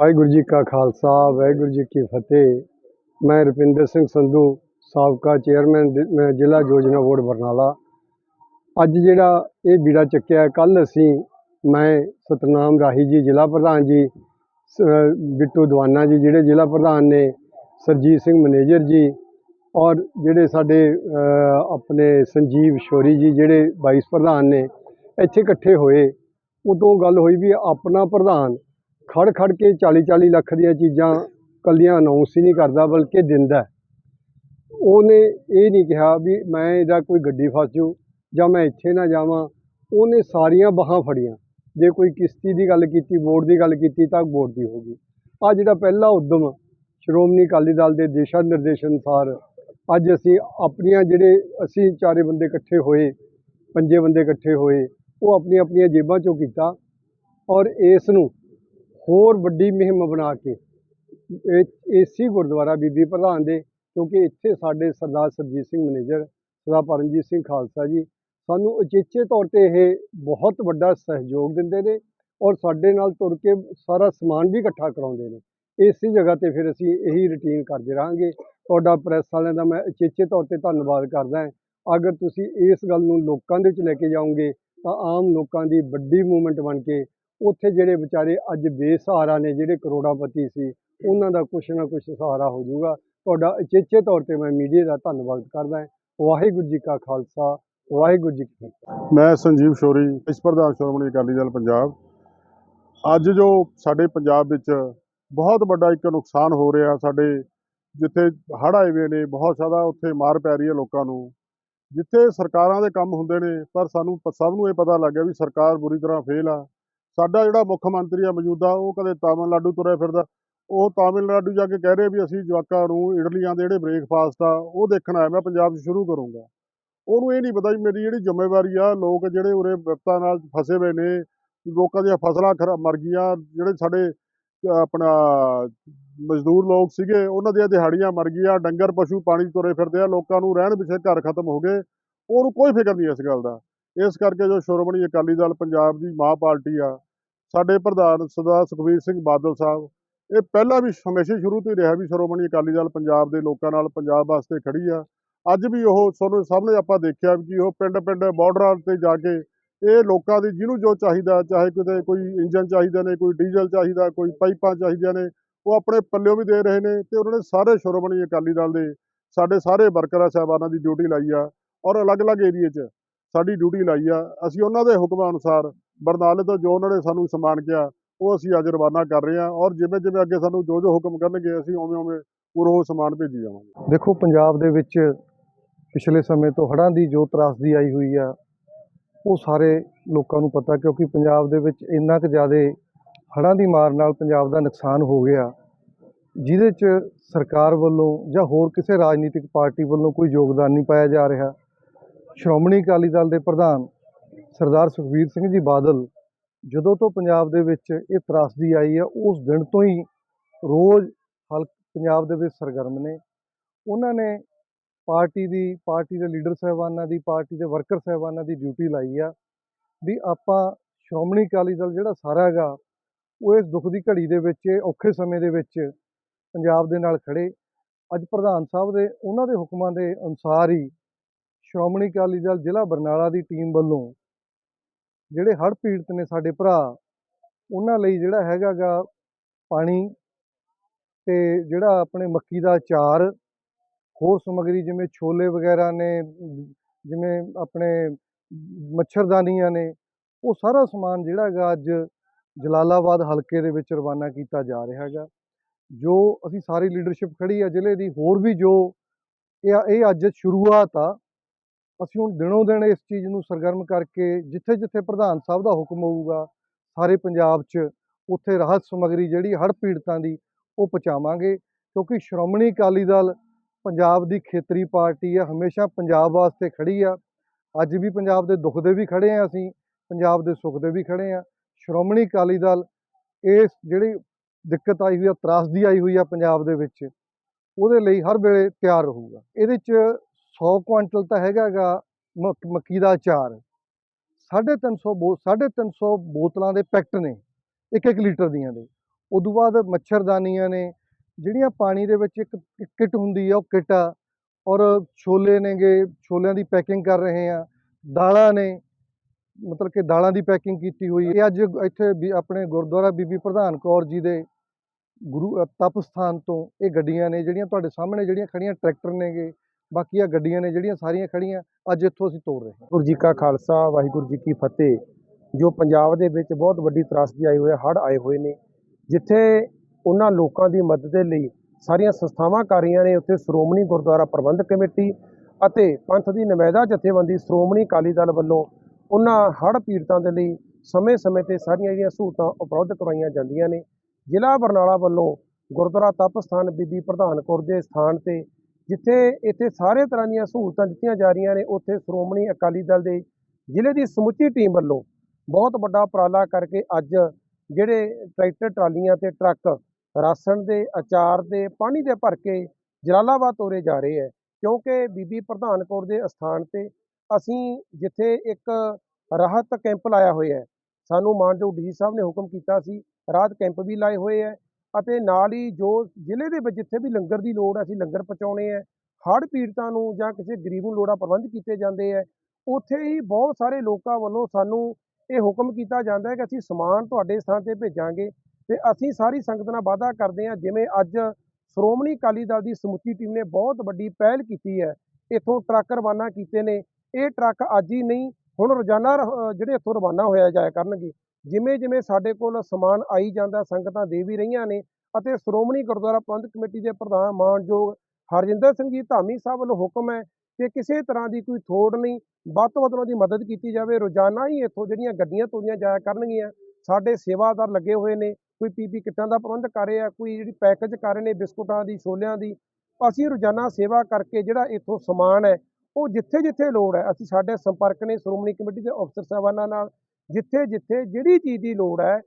ਵਾਹਿਗੁਰੂ ਜੀ ਕਾ ਖਾਲਸਾ, ਵਾਹਿਗੁਰੂ ਜੀ ਕੀ ਫਤਿਹ। ਮੈਂ ਰੁਪਿੰਦਰ ਸਿੰਘ ਸੰਧੂ, ਸਾਬਕਾ ਚੇਅਰਮੈਨ ਦ- ਜ਼ਿਲ੍ਹਾ ਯੋਜਨਾ ਬੋਰਡ ਬਰਨਾਲਾ। ਅੱਜ ਜਿਹੜਾ ਇਹ ਬੀੜਾ ਚੱਕਿਆ ਕੱਲ ਅਸੀਂ ਮੈਂ ਸਤਨਾਮ ਰਾਹੀ ਜੀ, ਜ਼ਿਲ੍ਹਾ ਪ੍ਰਧਾਨ ਜੀ ਬਿੱਟੂ ਦਵਾਨਾ ਜੀ, ਜਿਹੜੇ ਜ਼ਿਲ੍ਹਾ ਪ੍ਰਧਾਨ ਨੇ, ਸਰਜੀਤ ਸਿੰਘ ਮੈਨੇਜਰ ਜੀ ਔਰ ਜਿਹੜੇ ਸਾਡੇ ਆਪਣੇ ਸੰਜੀਵ ਸ਼ੋਰੀ ਜੀ, ਜਿਹੜੇ ਵਾਈਸ ਪ੍ਰਧਾਨ ਨੇ, ਇੱਥੇ ਇਕੱਠੇ ਹੋਏ। ਉਦੋਂ ਗੱਲ ਹੋਈ ਵੀ ਆਪਣਾ ਪ੍ਰਧਾਨ ਖੜ ਖੜ ਕੇ 40 40 ਲੱਖ ਦੀਆਂ ਚੀਜ਼ਾਂ ਕੱਲੀਆਂ ਅਨਾਉਂਸ ਹੀ ਨਹੀਂ ਕਰਦਾ, ਬਲਕਿ ਦਿੰਦਾ ਉਹਨੇ ਇਹ ਨਹੀਂ ਕਿਹਾ ਵੀ ਮੈਂ ਇਹਦਾ ਕੋਈ ਗੱਡੀ ਫਸ ਜੂ ਜਾਂ ਮੈਂ ਇੱਥੇ ਨਾ ਜਾਵਾਂ। ਉਹਨੇ ਸਾਰੀਆਂ ਬਾਹਾਂ ਫੜੀਆਂ। ਜੇ ਕੋਈ ਕਿਸ਼ਤੀ ਦੀ ਗੱਲ ਕੀਤੀ, ਬੋਰਡ ਦੀ ਗੱਲ ਕੀਤੀ, ਤਾਂ ਬੋਰਡ ਦੀ ਹੋਗੀ ਆ ਜਿਹੜਾ ਪਹਿਲਾ ਉਦਮ ਸ਼੍ਰੋਮਣੀ ਅਕਾਲੀ ਦਲ ਦੇ ਦਿਸ਼ਾ ਨਿਰਦੇਸ਼ ਅਨੁਸਾਰ ਅੱਜ ਅਸੀਂ ਆਪਣੀਆਂ ਜਿਹੜੇ ਅਸੀਂ ਚਾਰੇ ਬੰਦੇ ਇਕੱਠੇ ਹੋਏ, ਪੰਜੇ ਬੰਦੇ ਇਕੱਠੇ ਹੋਏ, ਉਹ ਆਪਣੀਆਂ ਆਪਣੀਆਂ ਜੇਬਾਂ ਚੋਂ ਕੀਤਾ ਔਰ ਇਸ ਨੂੰ ਹੋਰ ਵੱਡੀ ਮੁਹਿੰਮ ਬਣਾ ਕੇ ਇਹ, ਏਸੀ ਗੁਰਦੁਆਰਾ ਬੀਬੀ ਪ੍ਰਧਾਨ ਦੇ, ਕਿਉਂਕਿ ਇੱਥੇ ਸਾਡੇ ਸਰਦਾਰ ਸਰਜੀਤ ਸਿੰਘ ਮੈਨੇਜਰ, ਸਰਦਾਰ ਪਰਮਜੀਤ ਸਿੰਘ ਖਾਲਸਾ ਜੀ, ਸਾਨੂੰ ਉਚੇਚੇ ਤੌਰ ਤੇ ਇਹ ਬਹੁਤ ਵੱਡਾ ਸਹਿਯੋਗ ਦਿੰਦੇ ਨੇ ਔਰ ਸਾਡੇ ਨਾਲ ਤੁਰ ਕੇ ਸਾਰਾ ਸਮਾਨ ਵੀ ਇਕੱਠਾ ਕਰਾਉਂਦੇ ਨੇ। ਇਸੇ ਜਗ੍ਹਾ ਤੇ ਫਿਰ ਅਸੀਂ ਇਹੀ ਰੁਟੀਨ ਕਰਦੇ ਰਹਾਂਗੇ। ਤੁਹਾਡਾ ਪ੍ਰੈਸ ਵਾਲਿਆਂ ਦਾ ਮੈਂ ਉਚੇਚੇ ਤੌਰ ਤੇ ਧੰਨਵਾਦ ਕਰਦਾ ਅਗਰ ਤੁਸੀਂ ਇਸ ਗੱਲ ਨੂੰ ਲੋਕਾਂ ਦੇ ਵਿੱਚ ਲੈ ਕੇ ਜਾਓਗੇ ਤਾਂ ਆਮ ਲੋਕਾਂ ਦੀ ਵੱਡੀ ਮੂਵਮੈਂਟ ਬਣ ਕੇ ਉੱਥੇ ਜਿਹੜੇ ਵਿਚਾਰੇ ਅੱਜ ਬੇਸਹਾਰਾ ਨੇ, ਜਿਹੜੇ ਕਰੋੜਾਪਤੀ ਸੀ, ਉਹਨਾਂ ਦਾ ਕੁਛ ਨਾ ਕੁਛ ਸਹਾਰਾ ਹੋ ਜਾਊਗਾ। ਤੁਹਾਡਾ ਅਚੇਚੇ ਤੌਰ ਤੇ ਮੈਂ ਮੀਡੀਆ ਦਾ ਧੰਨਵਾਦ ਕਰਦਾ ਵਾਹਿਗੁਰੂ ਜੀ ਕਾ ਖਾਲਸਾ, ਵਾਹਿਗੁਰੂ ਜੀ ਕੀ ਫਤਿਹ। ਮੈਂ ਸੰਜੀਵ ਸ਼ੋਰੀ, ਇਸ ਪ੍ਰਧਾਨ ਸ਼੍ਰੋਮਣੀ ਅਕਾਲੀ ਦਲ ਪੰਜਾਬ। ਅੱਜ ਜੋ ਸਾਡੇ ਪੰਜਾਬ ਵਿੱਚ ਬਹੁਤ ਵੱਡਾ ਇੱਕ ਨੁਕਸਾਨ ਹੋ ਰਿਹਾ, ਸਾਡੇ ਜਿੱਥੇ ਹੜ੍ਹ ਆਏ ਹੋਏ ਨੇ, ਬਹੁਤ ਜ਼ਿਆਦਾ ਉੱਥੇ ਮਾਰ ਪੈ ਰਹੀ ਹੈ ਲੋਕਾਂ ਨੂੰ। ਜਿੱਥੇ ਸਰਕਾਰਾਂ ਦੇ ਕੰਮ ਹੁੰਦੇ ਨੇ, ਪਰ ਸਾਨੂੰ ਪ- ਸਭ ਨੂੰ ਇਹ ਪਤਾ ਲੱਗ ਗਿਆ ਵੀ ਸਰਕਾਰ ਬੁਰੀ ਤਰ੍ਹਾਂ ਫੇਲ ਆ। ਸਾਡਾ ਜਿਹੜਾ ਮੁੱਖ ਮੰਤਰੀ ਆ ਮੌਜੂਦਾ, ਉਹ ਕਦੇ ਤਾਮਿਲਨਾਡੂ ਤੁਰਿਆ ਫਿਰਦਾ। ਉਹ ਤਾਮਿਲਨਾਡੂ ਜਾ ਕੇ ਕਹਿ ਰਹੇ ਵੀ ਅਸੀਂ ਜਵਾਕਾਂ ਨੂੰ ਇਡਲੀਆਂ ਦੇ ਜਿਹੜੇ ਬ੍ਰੇਕਫਾਸਟ ਆ, ਉਹ ਦੇਖਣ ਆਇਆ। ਮੈਂ ਪੰਜਾਬ 'ਚ ਸ਼ੁਰੂ ਕਰੂੰਗਾ। ਉਹਨੂੰ ਇਹ ਨਹੀਂ ਪਤਾ ਵੀ ਮੇਰੀ ਜਿਹੜੀ ਜ਼ਿੰਮੇਵਾਰੀ ਆ, ਲੋਕ ਜਿਹੜੇ ਉਰੇ ਵਿਪਤਾ ਨਾਲ ਫਸੇ ਹੋਏ ਨੇ, ਲੋਕਾਂ ਦੀਆਂ ਫਸਲਾਂ ਖਰਾ, ਮਰ ਗਈਆਂ, ਜਿਹੜੇ ਸਾਡੇ ਆਪਣਾ ਮਜ਼ਦੂਰ ਲੋਕ ਸੀਗੇ, ਉਹਨਾਂ ਦੀਆਂ ਦਿਹਾੜੀਆਂ ਮਰ ਗਈਆਂ, ਡੰਗਰ, ਪਸ਼ੂ, ਪਾਣੀ ਤੁਰੇ ਫਿਰਦੇ ਆ, ਲੋਕਾਂ ਨੂੰ ਰਹਿਣ ਪਿੱਛੇ ਘਰ ਖਤਮ ਹੋ ਗਏ। ਉਹਨੂੰ ਕੋਈ ਫਿਕਰ ਨਹੀਂ ਇਸ ਗੱਲ ਦਾ। ਇਸ ਕਰਕੇ ਜੋ ਸ਼੍ਰੋਮਣੀ ਅਕਾਲੀ ਦਲ ਪੰਜਾਬ ਦੀ ਮਾਂ ਪਾਰਟੀ ਆ ਸਾਡੇ ਪ੍ਰਧਾਨ ਸਰਦਾਰ ਸੁਖਬੀਰ ਸਿੰਘ ਬਾਦਲ ਸਾਹਿਬ, ਇਹ ਪਹਿਲਾਂ ਵੀ ਹਮੇਸ਼ਾ ਸ਼ੁਰੂ ਤੋਂ ਹੀ ਰਿਹਾ ਵੀ ਸ਼੍ਰੋਮਣੀ ਅਕਾਲੀ ਦਲ ਪੰਜਾਬ ਦੇ ਲੋਕਾਂ ਨਾਲ ਪੰਜਾਬ ਵਾਸਤੇ ਖੜੀ ਆ। ਅੱਜ ਵੀ ਉਹ ਤੁਹਾਨੂੰ ਸਾਹਮਣੇ ਆਪਾਂ ਦੇਖਿਆ ਵੀ ਕਿ ਉਹ ਪਿੰਡ ਪਿੰਡ ਬਾਰਡਰਾਂ ਤੇ ਜਾ ਕੇ ਇਹ ਲੋਕਾਂ ਦੀ ਜਿਹਨੂੰ ਜੋ ਚਾਹੀਦਾ, ਚਾਹੇ ਕਿਤੇ ਕੋਈ ਇੰਜਨ ਚਾਹੀਦਾ ਨੇ, ਕੋਈ ਡੀਜ਼ਲ ਚਾਹੀਦਾ, ਕੋਈ ਪਾਈਪਾਂ ਚਾਹੀਦੀਆਂ ਨੇ, ਉਹ ਆਪਣੇ ਪੱਲਿਓ ਵੀ ਦੇ ਰਹੇ ਨੇ ਤੇ ਉਹਨਾਂ ਨੇ ਸਾਰੇ ਸ਼੍ਰੋਮਣੀ ਅਕਾਲੀ ਦਲ ਦੇ ਸਾਡੇ ਸਾਰੇ ਵਰਕਰਾਂ ਸਾਹਿਬਾਨਾਂ ਦੀ ਡਿਊਟੀ ਲਾਈ ਆ ਔਰ ਅਲੱਗ-ਅਲੱਗ ਏਰੀਏ 'ਚ ਸਾਡੀ ਡਿਊਟੀ ਲਾਈ ਆ। ਅਸੀਂ ਉਹਨਾਂ ਦੇ ਹੁਕਮਾਂ ਅਨੁਸਾਰ ਬਰਨਾਲੇ ਤੋਂ ਜੋ ਉਹਨਾਂ ਨੇ ਸਾਨੂੰ ਸਮਾਨ ਕਿਹਾ, ਉਹ ਅਸੀਂ ਅੱਜ ਰਵਾਨਾ ਕਰ ਰਹੇ ਹਾਂ ਔਰ ਜਿਵੇਂ ਜਿਵੇਂ ਅੱਗੇ ਸਾਨੂੰ ਜੋ ਜੋ ਹੁਕਮ ਕਰਨਗੇ, ਅਸੀਂ ਉਵੇਂ ਉਵੇਂ ਪੂਰਾ ਉਹ ਸਮਾਨ ਭੇਜੀ ਜਾਵਾਂਗੇ। ਦੇਖੋ, ਪੰਜਾਬ ਦੇ ਵਿੱਚ ਪਿਛਲੇ ਸਮੇਂ ਤੋਂ ਹੜ੍ਹਾਂ ਦੀ ਜੋ ਤਰਾਸਦੀ ਆਈ ਹੋਈ ਆ, ਉਹ ਸਾਰੇ ਲੋਕਾਂ ਨੂੰ ਪਤਾ ਕਿਉਂਕਿ ਪੰਜਾਬ ਦੇ ਵਿੱਚ ਇੰਨਾ ਕੁ ਜ਼ਿਆਦਾ ਹੜ੍ਹਾਂ ਦੀ ਮਾਰ ਨਾਲ ਪੰਜਾਬ ਦਾ ਨੁਕਸਾਨ ਹੋ ਗਿਆ। ਜਿਹਦੇ 'ਚ ਸਰਕਾਰ ਵੱਲੋਂ ਜਾਂ ਹੋਰ ਕਿਸੇ ਰਾਜਨੀਤਿਕ ਪਾਰਟੀ ਵੱਲੋਂ ਕੋਈ ਯੋਗਦਾਨ ਨਹੀਂ ਪਾਇਆ ਜਾ ਰਿਹਾ। ਸ਼੍ਰੋਮਣੀ ਅਕਾਲੀ ਦਲ ਦੇ ਪ੍ਰਧਾਨ ਸਰਦਾਰ ਸੁਖਬੀਰ ਸਿੰਘ ਜੀ ਬਾਦਲ ਜਦੋਂ ਤੋਂ ਪੰਜਾਬ ਦੇ ਵਿੱਚ ਇਹ ਤਰਾਸਦੀ ਆਈ ਆ, ਉਸ ਦਿਨ ਤੋਂ ਹੀ ਰੋਜ਼ ਹਲਕ ਪੰਜਾਬ ਦੇ ਵਿੱਚ ਸਰਗਰਮ ਨੇ। ਉਹਨਾਂ ਨੇ ਪਾਰਟੀ ਦੀ, ਪਾਰਟੀ ਦੇ ਲੀਡਰ ਸਾਹਿਬਾਨਾਂ ਦੀ, ਪਾਰਟੀ ਦੇ ਵਰਕਰ ਸਾਹਿਬਾਨਾਂ ਦੀ ਡਿਊਟੀ ਲਾਈ ਆ ਵੀ ਆਪਾਂ ਸ਼੍ਰੋਮਣੀ ਅਕਾਲੀ ਦਲ ਜਿਹੜਾ ਸਾਰਾ ਹੈਗਾ, ਉਹ ਇਸ ਦੁੱਖ ਦੀ ਘੜੀ ਦੇ ਵਿੱਚ, ਇਹ ਔਖੇ ਸਮੇਂ ਦੇ ਵਿੱਚ ਪੰਜਾਬ ਦੇ ਨਾਲ ਖੜੇ ਅੱਜ ਪ੍ਰਧਾਨ ਸਾਹਿਬ ਦੇ, ਉਹਨਾਂ ਦੇ ਹੁਕਮਾਂ ਦੇ ਅਨੁਸਾਰ ਹੀ ਸ਼੍ਰੋਮਣੀ ਅਕਾਲੀ ਦਲ ਜ਼ਿਲ੍ਹਾ ਬਰਨਾਲਾ ਦੀ ਟੀਮ ਵੱਲੋਂ ਜਿਹੜੇ ਹੜ੍ਹ ਪੀੜਤ ਨੇ ਸਾਡੇ ਭਰਾ, ਉਹਨਾਂ ਲਈ ਜਿਹੜਾ ਹੈਗਾਗਾ ਪਾਣੀ ਤੇ ਜਿਹੜਾ ਆਪਣੇ ਮੱਕੀ ਦਾ ਅਚਾਰ, ਹੋਰ ਸਮੱਗਰੀ ਜਿਵੇਂ ਛੋਲੇ ਵਗੈਰਾ ਨੇ, ਜਿਵੇਂ ਆਪਣੇ ਮੱਛਰਦਾਨੀਆਂ ਨੇ, ਉਹ ਸਾਰਾ ਸਮਾਨ ਜਿਹੜਾ ਹੈਗਾ ਅੱਜ ਜਲਾਲਾਬਾਦ ਹਲਕੇ ਦੇ ਵਿੱਚ ਰਵਾਨਾ ਕੀਤਾ ਜਾ ਰਿਹਾ ਹੈਗਾ। ਜੋ ਅਸੀਂ ਸਾਰੀ ਲੀਡਰਸ਼ਿਪ ਖੜੀ ਆ ਜ਼ਿਲ੍ਹੇ ਦੀ, ਹੋਰ ਵੀ ਜੋ ਇਹ ਇਹ ਅੱਜ ਸ਼ੁਰੂਆਤ ਆ ਅਸੀਂ ਹੁਣ ਦਿਨੋਂ ਦਿਨ ਇਸ ਚੀਜ਼ ਨੂੰ ਸਰਗਰਮ ਕਰਕੇ ਜਿੱਥੇ ਜਿੱਥੇ ਪ੍ਰਧਾਨ ਸਾਹਿਬ ਦਾ ਹੁਕਮ ਹੋਊਗਾ, ਸਾਰੇ ਪੰਜਾਬ 'ਚ ਉੱਥੇ ਰਾਹਤ ਸਮੱਗਰੀ ਜਿਹੜੀ ਹੜ੍ਹ ਪੀੜਤਾਂ ਦੀ, ਉਹ ਪਹੁੰਚਾਵਾਂਗੇ। ਕਿਉਂਕਿ ਸ਼੍ਰੋਮਣੀ ਅਕਾਲੀ ਦਲ ਪੰਜਾਬ ਦੀ ਖੇਤਰੀ ਪਾਰਟੀ ਆ ਹਮੇਸ਼ਾ ਪੰਜਾਬ ਵਾਸਤੇ ਖੜੀ ਆ। ਅੱਜ ਵੀ ਪੰਜਾਬ ਦੇ ਦੁੱਖ ਦੇ ਵੀ ਖੜੇ ਆ ਅਸੀਂ, ਪੰਜਾਬ ਦੇ ਸੁੱਖ ਦੇ ਵੀ ਖੜੇ ਆ ਸ਼੍ਰੋਮਣੀ ਅਕਾਲੀ ਦਲ ਇਸ ਜਿਹੜੀ ਦਿੱਕਤ ਆਈ ਹੋਈ ਆ, ਤਰਾਸਦੀ ਆਈ ਹੋਈ ਆ ਪੰਜਾਬ ਦੇ ਵਿੱਚ, ਉਹਦੇ ਲਈ ਹਰ ਵੇਲੇ ਤਿਆਰ ਰਹੂਗਾ। ਇਹਦੇ 'ਚ 100 ਕੁਆਂਟਲ ਤਾਂ ਹੈਗਾਗਾ ਮੱਕੀ ਦਾ ਅਚਾਰ। 350 ਬੋ 350 ਬੋਤਲਾਂ ਦੇ ਪੈਕਟ ਨੇ, ਇੱਕ ਇੱਕ ਲੀਟਰ ਦੀਆਂ ਦੇ। ਉਦੋਂ ਬਾਅਦ ਮੱਛਰਦਾਨੀਆਂ ਨੇ, ਜਿਹੜੀਆਂ ਪਾਣੀ ਦੇ ਵਿੱਚ ਇੱਕ ਕਿੱਟ ਹੁੰਦੀ ਆ, ਉਹ ਕਿੱਟ ਆ, ਔਰ ਛੋਲੇ ਨੇਗੇ, ਛੋਲਿਆਂ ਦੀ ਪੈਕਿੰਗ ਕਰ ਰਹੇ ਆ, ਦਾਲਾਂ ਨੇ, ਮਤਲਬ ਕਿ ਦਾਲਾਂ ਦੀ ਪੈਕਿੰਗ ਕੀਤੀ ਹੋਈ ਇਹ ਅੱਜ ਇੱਥੇ ਵੀ ਆਪਣੇ ਗੁਰਦੁਆਰਾ ਬੀਬੀ ਪ੍ਰਧਾਨ ਕੌਰ ਜੀ ਦੇ ਗੁਰੂ ਤਪ ਸਥਾਨ ਤੋਂ ਇਹ ਗੱਡੀਆਂ ਨੇ, ਜਿਹੜੀਆਂ ਤੁਹਾਡੇ ਸਾਹਮਣੇ ਜਿਹੜੀਆਂ ਖੜੀਆਂ ਟਰੈਕਟਰ ਨੇਗੇ ਬਾਕੀ ਆ ਗੱਡੀਆਂ ਨੇ ਜਿਹੜੀਆਂ ਸਾਰੀਆਂ ਖੜੀਆਂ ਅੱਜ ਇੱਥੋਂ ਅਸੀਂ ਤੋੜ ਰਹੇ ਹਾਂ। ਵਾਹਿਗੁਰੂ ਜੀ ਕਾ ਖਾਲਸਾ, ਵਾਹਿਗੁਰੂ ਜੀ ਕੀ ਫਤਿਹ। ਜੋ ਪੰਜਾਬ ਦੇ ਵਿੱਚ ਬਹੁਤ ਵੱਡੀ ਤਰਾਸਦੀ ਆਈ ਹੋਈ ਹੈ, ਹੜ੍ਹ ਆਏ ਹੋਏ ਨੇ, ਜਿੱਥੇ ਉਹਨਾਂ ਲੋਕਾਂ ਦੀ ਮਦਦ ਦੇ ਲਈ ਸਾਰੀਆਂ ਸੰਸਥਾਵਾਂ ਕਰ ਰਹੀਆਂ ਨੇ, ਉੱਥੇ ਸ਼੍ਰੋਮਣੀ ਗੁਰਦੁਆਰਾ ਪ੍ਰਬੰਧਕ ਕਮੇਟੀ ਅਤੇ ਪੰਥ ਦੀ ਨੁਮਾਇੰਦਾ ਜਥੇਬੰਦੀ ਸ਼੍ਰੋਮਣੀ ਅਕਾਲੀ ਦਲ ਵੱਲੋਂ ਉਹਨਾਂ ਹੜ੍ਹ ਪੀੜਤਾਂ ਦੇ ਲਈ ਸਮੇਂ-ਸਮੇਂ ਤੇ ਸਾਰੀਆਂ ਜਿਹੜੀਆਂ ਸਹੂਲਤਾਂ ਉਪਲਬਧ ਕਰਵਾਈਆਂ ਜਾਂਦੀਆਂ ਨੇ। ਜ਼ਿਲ੍ਹਾ ਬਰਨਾਲਾ ਵੱਲੋਂ ਗੁਰਦੁਆਰਾ ਤਪ ਸਥਾਨ ਬੀਬੀ ਪ੍ਰਧਾਨ ਕੌਰ ਦੇ ਸਥਾਨ ਤੇ ਜਿੱਥੇ ਇੱਥੇ ਸਾਰੇ ਤਰ੍ਹਾਂ ਦੀਆਂ ਸਹੂਲਤਾਂ ਦਿੱਤੀਆਂ ਜਾ ਰਹੀਆਂ ਨੇ, ਉੱਥੇ ਸ਼੍ਰੋਮਣੀ ਅਕਾਲੀ ਦਲ ਦੇ ਜ਼ਿਲ੍ਹੇ ਦੀ ਸਮੁੱਚੀ ਟੀਮ ਵੱਲੋਂ ਬਹੁਤ ਵੱਡਾ ਉਪਰਾਲਾ ਕਰਕੇ ਅੱਜ ਜਿਹੜੇ ਟਰੈਕਟਰ, ਟਰਾਲੀਆਂ ਤੇ ਟਰੱਕ ਰਾਸ਼ਨ ਦੇ, ਅਚਾਰ ਦੇ, ਪਾਣੀ ਦੇ ਭਰ ਕੇ ਜਲਾਲਾਬਾਦ ਤੋਰੇ ਜਾ ਰਹੇ ਹੈ। ਕਿਉਂਕਿ ਬੀਬੀ ਪ੍ਰਧਾਨ ਕੌਰ ਦੇ ਅਸਥਾਨ ਤੇ ਅਸੀਂ ਜਿੱਥੇ ਇੱਕ ਰਾਹਤ ਕੈਂਪ ਲਾਇਆ ਹੋਇਆ ਹੈ, ਸਾਨੂੰ ਮਾਨਯੋਗ ਡੀ ਸਾਹਿਬ ਨੇ ਹੁਕਮ ਕੀਤਾ ਸੀ, ਰਾਹਤ ਕੈਂਪ ਵੀ ਲਾਏ ਹੋਏ ਹੈ। ਅਤੇ ਨਾਲ ਹੀ ਜੋ ਜ਼ਿਲ੍ਹੇ ਦੇ ਵਿੱਚ ਜਿੱਥੇ ਵੀ ਲੰਗਰ ਦੀ ਲੋੜ ਹੈ, ਅਸੀਂ ਲੰਗਰ ਪਹੁੰਚਾਉਣੇ ਹੈ। ਹੜ੍ਹ ਪੀੜਤਾਂ ਨੂੰ ਜਾਂ ਕਿਸੇ ਗਰੀਬ ਨੂੰ ਲੋੜਾਂ ਪ੍ਰਬੰਧ ਕੀਤੇ ਜਾਂਦੇ ਹੈ। ਉੱਥੇ ਹੀ ਬਹੁਤ ਸਾਰੇ ਲੋਕਾਂ ਵੱਲੋਂ ਸਾਨੂੰ ਇਹ ਹੁਕਮ ਕੀਤਾ ਜਾਂਦਾ ਹੈ ਕਿ ਅਸੀਂ ਸਮਾਨ ਤੁਹਾਡੇ ਸਥਾਨ ਤੇ ਭੇਜਾਂਗੇ ਤੇ ਅਸੀਂ ਸਾਰੀ ਸੰਗਤ ਨਾਲ ਵਾਅਦਾ ਕਰਦੇ ਹਾਂ। ਜਿਵੇਂ ਅੱਜ ਸ਼੍ਰੋਮਣੀ ਅਕਾਲੀ ਦਲ ਦੀ ਸਮੁੱਚੀ ਟੀਮ ਨੇ ਬਹੁਤ ਵੱਡੀ ਪਹਿਲ ਕੀਤੀ ਹੈ। ਇੱਥੋਂ ਟਰੱਕ ਰਵਾਨਾ ਕੀਤੇ ਨੇ। ਇਹ ਟਰੱਕ ਅੱਜ ਹੀ ਨਹੀਂ, ਹੁਣ ਰੋਜ਼ਾਨਾ ਰ- ਜਿਹੜੇ ਇੱਥੋਂ ਰਵਾਨਾ ਹੋਇਆ ਜਾਇਆ ਕਰਨਗੇ। ਜਿਵੇਂ ਜਿਵੇਂ ਸਾਡੇ ਕੋਲ ਸਮਾਨ ਆਈ ਜਾਂਦਾ, ਸੰਗਤਾਂ ਦੇ ਵੀ ਰਹੀਆਂ ਨੇ ਅਤੇ ਸ਼੍ਰੋਮਣੀ ਗੁਰਦੁਆਰਾ ਪ੍ਰਬੰਧਕ ਕਮੇਟੀ ਦੇ ਪ੍ਰਧਾਨ ਮਾਨਯੋਗ ਹਰਜਿੰਦਰ ਸਿੰਘ ਜੀ ਧਾਮੀ ਸਾਹਿਬ ਵੱਲੋਂ ਹੁਕਮ ਹੈ ਕਿ ਕਿਸੇ ਤਰ੍ਹਾਂ ਦੀ ਕੋਈ ਥੋੜ ਨਹੀਂ, ਵੱਧ ਤੋਂ ਵੱਧ ਉਹਨਾਂ ਦੀ ਮਦਦ ਕੀਤੀ ਜਾਵੇ, ਰੋਜ਼ਾਨਾ ਹੀ ਇੱਥੋਂ ਜਿਹੜੀਆਂ ਗੱਡੀਆਂ ਤੋਰੀਆਂ ਜਾਇਆ ਕਰਨਗੀਆਂ, ਸਾਡੇ ਸੇਵਾਦਾਰ ਲੱਗੇ ਹੋਏ ਨੇ, ਕੋਈ ਪੀਪੀ ਕਿੱਟਾਂ ਦਾ ਪ੍ਰਬੰਧ ਕਰ ਰਹੇ ਆ ਕੋਈ ਜਿਹੜੀ ਪੈਕੇਜ ਕਰ ਰਹੇ ਨੇ ਬਿਸਕੁਟਾਂ ਦੀ, ਛੋਲਿਆਂ ਦੀ, ਅਸੀਂ ਰੋਜ਼ਾਨਾ ਸੇਵਾ ਕਰਕੇ ਜਿਹੜਾ ਇੱਥੋਂ ਸਮਾਨ ਹੈ, ਉਹ ਜਿੱਥੇ ਜਿੱਥੇ ਲੋੜ ਹੈ, ਅਸੀਂ ਸਾਡੇ ਸੰਪਰਕ ਨੇ ਸ਼੍ਰੋਮਣੀ ਕਮੇਟੀ ਦੇ ਅਫਸਰ ਸਾਹਿਬਾਨਾਂ ਨਾਲ ਜਿੱਥੇ ਜਿੱਥੇ ਜਿਹੜੀ ਚੀਜ਼ ਦੀ ਲੋੜ ਹੈ,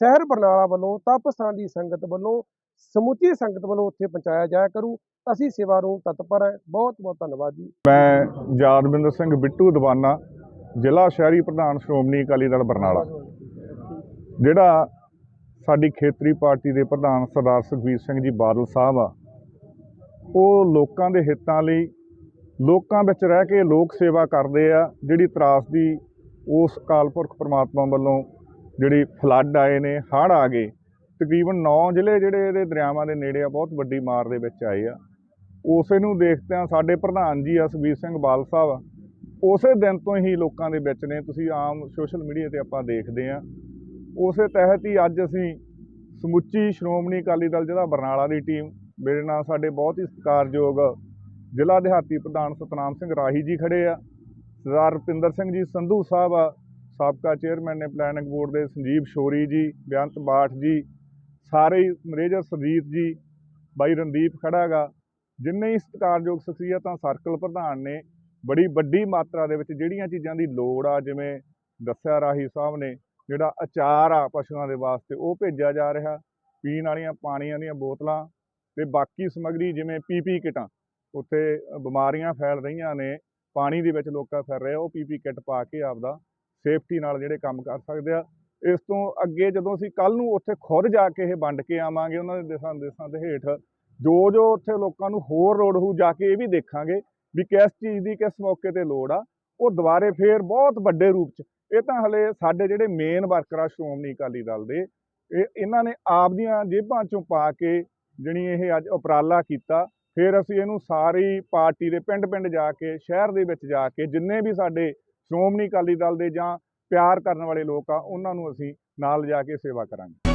ਸ਼ਹਿਰ ਬਰਨਾਲਾ ਵੱਲੋਂ, ਤਪਸਥਾਨ ਦੀ ਸੰਗਤ ਵੱਲੋਂ, ਸਮੁੱਚੀ ਸੰਗਤ ਵੱਲੋਂ ਉੱਥੇ ਪਹੁੰਚਾਇਆ ਜਾਇਆ ਕਰੂ। ਅਸੀਂ ਸੇਵਾ ਨੂੰ ਤਤਪਰ ਹੈ। ਬਹੁਤ ਬਹੁਤ ਧੰਨਵਾਦ ਜੀ। ਮੈਂ ਯਾਦਵਿੰਦਰ ਸਿੰਘ ਬਿੱਟੂ ਦਵਾਨਾ, ਜ਼ਿਲ੍ਹਾ ਸ਼ਹਿਰੀ ਪ੍ਰਧਾਨ ਸ਼੍ਰੋਮਣੀ ਅਕਾਲੀ ਦਲ ਬਰਨਾਲਾ। ਜਿਹੜਾ ਸਾਡੀ ਖੇਤਰੀ ਪਾਰਟੀ ਦੇ ਪ੍ਰਧਾਨ ਸਰਦਾਰ ਸੁਖਬੀਰ ਸਿੰਘ ਜੀ ਬਾਦਲ ਸਾਹਿਬ ਆ, ਉਹ ਲੋਕਾਂ ਦੇ ਹਿੱਤਾਂ ਲਈ, ਲੋਕਾਂ ਵਿੱਚ ਰਹਿ ਕੇ ਲੋਕ ਸੇਵਾ ਕਰਦੇ ਆ, ਜਿਹੜੀ ਤਰਾਸ ਦੀ ਉਸ ਅਕਾਲ ਪੁਰਖ ਪ੍ਰਮਾਤਮਾ ਵੱਲੋਂ ਜਿਹੜੀ ਫਲੱਡ ਆਏ ਨੇ, ਹੜ੍ਹ ਆ ਗਏ, ਤਕਰੀਬਨ 9 ਜ਼ਿਲ੍ਹੇ ਜਿਹੜੇ ਇਹਦੇ ਦਰਿਆਵਾਂ ਦੇ ਨੇੜੇ ਆ, ਬਹੁਤ ਵੱਡੀ ਮਾਰ ਦੇ ਵਿੱਚ ਆਏ ਆ। ਉਸੇ ਨੂੰ ਦੇਖਦਿਆਂ ਸਾਡੇ ਪ੍ਰਧਾਨ ਜੀ ਆ ਸਿੰਘ ਬਾਲ ਸਾਹਿਬ, ਉਸੇ ਦਿਨ ਤੋਂ ਹੀ ਲੋਕਾਂ ਦੇ ਵਿੱਚ ਨੇ, ਤੁਸੀਂ ਆਮ ਸੋਸ਼ਲ ਮੀਡੀਆ ਤੇ ਆਪਾਂ ਦੇਖਦੇ ਆ। ਉਸੇ ਤਹਿਤ ਹੀ ਅੱਜ ਅਸੀਂ ਸਮੁੱਚੀ ਸ਼੍ਰੋਮਣੀ ਅਕਾਲੀ ਦਲ ਜਿਹੜਾ ਬਰਨਾਲਾ ਦੀ ਟੀਮ, ਮੇਰੇ ਨਾਲ ਸਾਡੇ ਬਹੁਤ ਹੀ ਸਤਿਕਾਰਯੋਗ ਜ਼ਿਲ੍ਹਾ ਦਿਹਾਤੀ ਪ੍ਰਧਾਨ ਸਤਨਾਮ ਸਿੰਘ ਰਾਹੀ ਜੀ ਖੜੇ ਆ। ਸਰਦਾਰ ਰੁਪਿੰਦਰ ਸਿੰਘ ਜੀ ਸੰਧੂ ਸਾਹਿਬ ਆ, ਸਾਬਕਾ ਚੇਅਰਮੈਨ ਨੇ ਪਲੈਨਿੰਗ ਬੋਰਡ ਦੇ ਸੰਜੀਵ ਸ਼ੋਰੀ ਜੀ ਬੇਅੰਤ ਬਾਠ ਜੀ, ਸਾਰੇ ਹੀ ਮੈਨੇਜਰ ਸਰਜੀਤ ਜੀ, ਬਾਈ ਰਣਦੀਪ ਖੜਾ ਗਾ ਜਿੰਨੇ ਹੀ ਸਤਿਕਾਰਯੋਗ ਸ਼ਖਸੀਅਤਾਂ ਸਰਕਲ ਪ੍ਰਧਾਨ ਨੇ, ਬੜੀ ਵੱਡੀ ਮਾਤਰਾ ਦੇ ਵਿੱਚ ਜਿਹੜੀਆਂ ਚੀਜ਼ਾਂ ਦੀ ਲੋੜ ਆ, ਜਿਵੇਂ ਦੱਸਿਆ ਰਾਹੀ ਸਾਹਿਬ ਨੇ, ਜਿਹੜਾ ਅਚਾਰ ਆ ਪਸ਼ੂਆਂ ਦੇ ਵਾਸਤੇ, ਉਹ ਭੇਜਿਆ ਜਾ ਰਿਹਾ, ਪੀਣ ਵਾਲੀਆਂ ਪਾਣੀਆਂ ਦੀਆਂ ਬੋਤਲਾਂ ਤੇ ਬਾਕੀ ਸਮੱਗਰੀ ਜਿਵੇਂ ਪੀਪੀ ਕਿਟਾਂ, ਉੱਥੇ ਬਿਮਾਰੀਆਂ ਫੈਲ ਰਹੀਆਂ ਨੇ। ਪਾਣੀ ਦੇ ਵਿੱਚ ਲੋਕਾਂ ਫਿਰ ਰਹੇ ਆ, ਉਹ ਪੀਪੀ ਕਿੱਟ ਪਾ ਕੇ ਆਪਦਾ ਸੇਫਟੀ ਨਾਲ ਜਿਹੜੇ ਕੰਮ ਕਰ ਸਕਦੇ ਆ। ਇਸ ਤੋਂ ਅੱਗੇ ਜਦੋਂ ਅਸੀਂ ਕੱਲ ਨੂੰ ਉੱਥੇ ਖੁਦ ਜਾ ਕੇ ਇਹ ਵੰਡ ਕੇ ਆਵਾਂਗੇ ਉਹਨਾਂ ਦੇ ਦਿਸ਼ਾ ਨਿਰਦੇਸ਼ਾਂ ਦੇ ਹੇਠ ਜੋ ਜੋ ਉੱਥੇ ਲੋਕਾਂ ਨੂੰ ਹੋਰ ਲੋੜ ਹੋਊ ਜਾ ਕੇ ਇਹ ਵੀ ਦੇਖਾਂਗੇ ਵੀ ਕਿਸ ਚੀਜ਼ ਦੀ ਕਿਸ ਮੌਕੇ ਤੇ ਲੋੜ ਆ। ਉਹ ਦੁਬਾਰੇ ਫੇਰ ਬਹੁਤ ਵੱਡੇ ਰੂਪ 'ਚ ਇਹ ਤਾਂ ਹਲੇ ਸਾਡੇ ਜਿਹੜੇ ਮੇਨ ਵਰਕਰ ਆ ਸ਼੍ਰੋਮਣੀ ਅਕਾਲੀ ਦਲ ਦੇ ਇਹ ਇਹਨਾਂ ਨੇ ਆਪ ਦੀਆਂ ਜੇਬਾਂ 'ਚੋਂ ਪਾ ਕੇ ਜਣੀ ਇਹ ਅੱਜ ਉਪਰਾਲਾ ਕੀਤਾ ਫਿਰ ਅਸੀਂ ਇਹਨੂੰ ਸਾਰੀ ਪਾਰਟੀ ਦੇ ਪਿੰਡ-ਪਿੰਡ ਜਾ ਕੇ, ਸ਼ਹਿਰ ਦੇ ਵਿੱਚ ਜਾ ਕੇ, ਜਿੰਨੇ ਵੀ ਸਾਡੇ ਸ਼੍ਰੋਮਣੀ ਅਕਾਲੀ ਦਲ ਦੇ ਜਾਂ ਪਿਆਰ ਕਰਨ ਵਾਲੇ ਲੋਕ ਆ, ਉਹਨਾਂ ਨੂੰ ਅਸੀਂ ਨਾਲ ਜਾ ਕੇ ਸੇਵਾ ਕਰਾਂਗੇ।